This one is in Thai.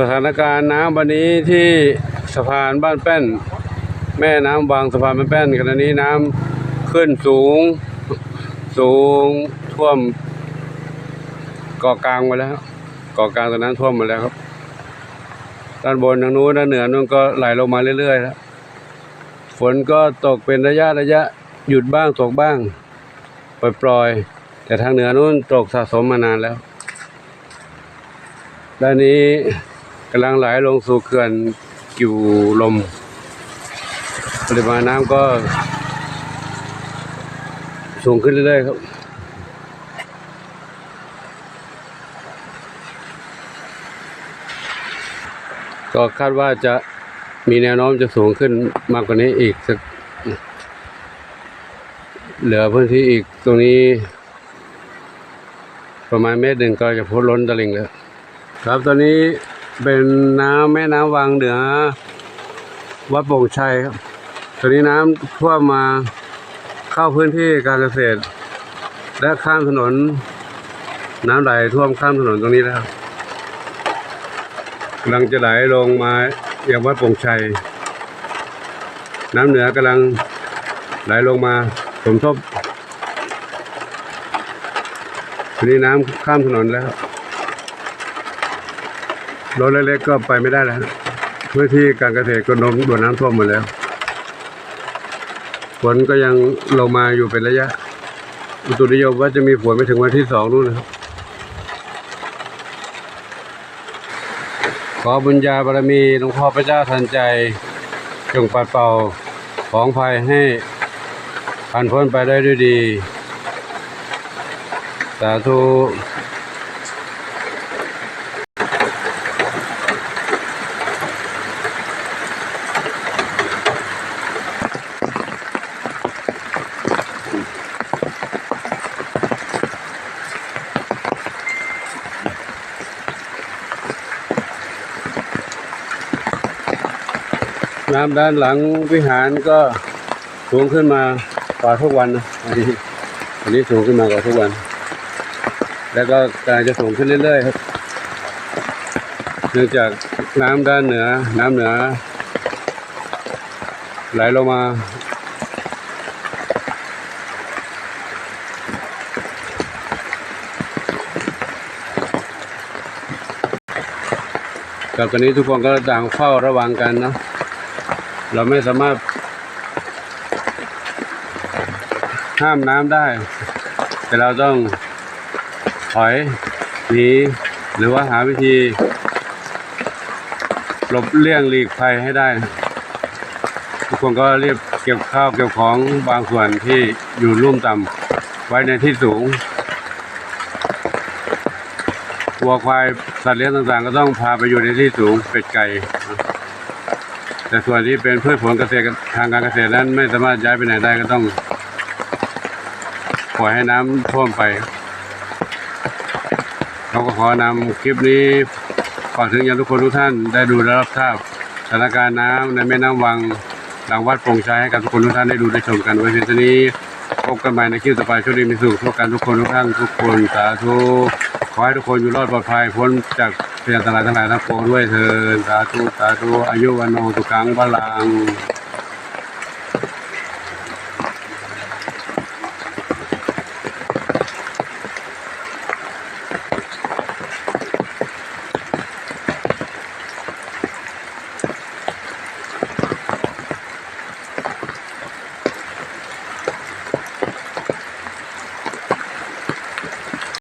สถานการณ์น้ำวันนี้ที่สะพานบ้านแป้น แม่น้ำวังสะพานบ้านแป้นขณะนี้น้ำขึ้นสูง สูงท่วมเกาะกลางมาแล้วเกาะกลางตอนนั้นท่วมมาแล้วครับ ด้านบนทางนู้นด้านเหนือนู้นก็ไหลลงมาเรื่อยๆแล้วฝนก็ตกเป็นระยะระยะหยุดบ้างตกบ้าง ปล่อยๆแต่ทางเหนือนู้นตกสะสมมานานแล้วด้านนี้ กำลังไหลลงสู่เขื่อนกิวลม ปริมาณน้ำก็สูงขึ้นเรื่อยๆครับก็คาดว่าจะมีแนวโน้มจะสูงขึ้นมากกว่านี้อีกสักเหลือพื้นที่อีกตรงนี้ ประมาณเมตรหนึ่งก็จะพ้นล้นตลิ่งแล้ว ครับตอนนี้ เป็นน้ำแม่น้ำวังเหนือ วัดโป่งชัยครับตอนนี้น้ำท่วมมาเข้าพื้นที่การเกษตร และข้ามถนน น้ำไหลท่วมข้ามถนนตรงนี้แล้วกำลังจะไหลลงมาอย่างวัดโป่งชัย น้ำเหนือกำลังไหลลงมาสมทบทีนี้น้ำข้ามถนนแล้ว รถเล็กๆก็ไปไม่ได้แล้วพื้นที่การเกษตรก็นมโดนน้ำท่วมหมดแล้วฝนก็ยังลงมาอยู่เป็นระยะ อุตุนิยมว่าจะมีฝนไปถึงวันที่สองนู่นนะครับ ขอบุญญาบารมีหลวงพ่อพระเจ้าทันใจ จงปัดเป่าของภัยให้ผ่านพ้นไปได้ด้วยดี สาธุ น้ำด้านหลังวิหารก็สูงขึ้นมากว่าทุกวันนะอันนี้อันนี้สูงขึ้นมากว่าทุกวัน แล้วก็กำลังจะสูงขึ้นเรื่อยๆครับเนื่องจากน้ำด้านเหนือ น้ำเหนือ ไหลลงมากับตอนนี้ทุกคนก็ต่างเฝ้าระวังกันเนาะ เราไม่สามารถ ห้ามน้ำได้ แต่เราต้องถอยหนีหรือว่าหาวิธีหลบเลี่ยงหลีกภัยให้ได้ ทุกคนก็รีบเก็บข้าวเก็บของบางส่วนที่อยู่ลุ่มต่ำไว้ในที่สูงวัวควายสัตว์เลี้ยงต่างๆ ก็ต้องพาไปอยู่ในที่สูงเป็ดไก่ แต่ส่วนที่เป็นพืชผลเกษตรทางการเกษตรนั้นไม่สามารถย้ายไปไหนได้ก็ต้องปล่อยให้น้ำท่วมไป เราก็ขอนำคลิปนี้ฝากถึงยังทุกคนทุกท่านได้ดูและรับทราบสถานการณ์น้ำในแม่น้ำวังหลังวัดโปร่งชัยให้กับทุกคนทุกท่านได้ดูได้ชมกันไว้เพียงเท่านี้พบกันใหม่ในคลิปต่อไปช่วงนี้มีสุขทุกกันทุกคนทุกท่านทุกคนสาธุขอให้ทุกคนอยู่รอดปลอดภัยพ้นจาก พยานตลายทั้งหลายทั้งปวงด้วยเถิดสาธุสาธุอายุวันโนสุขังพลัง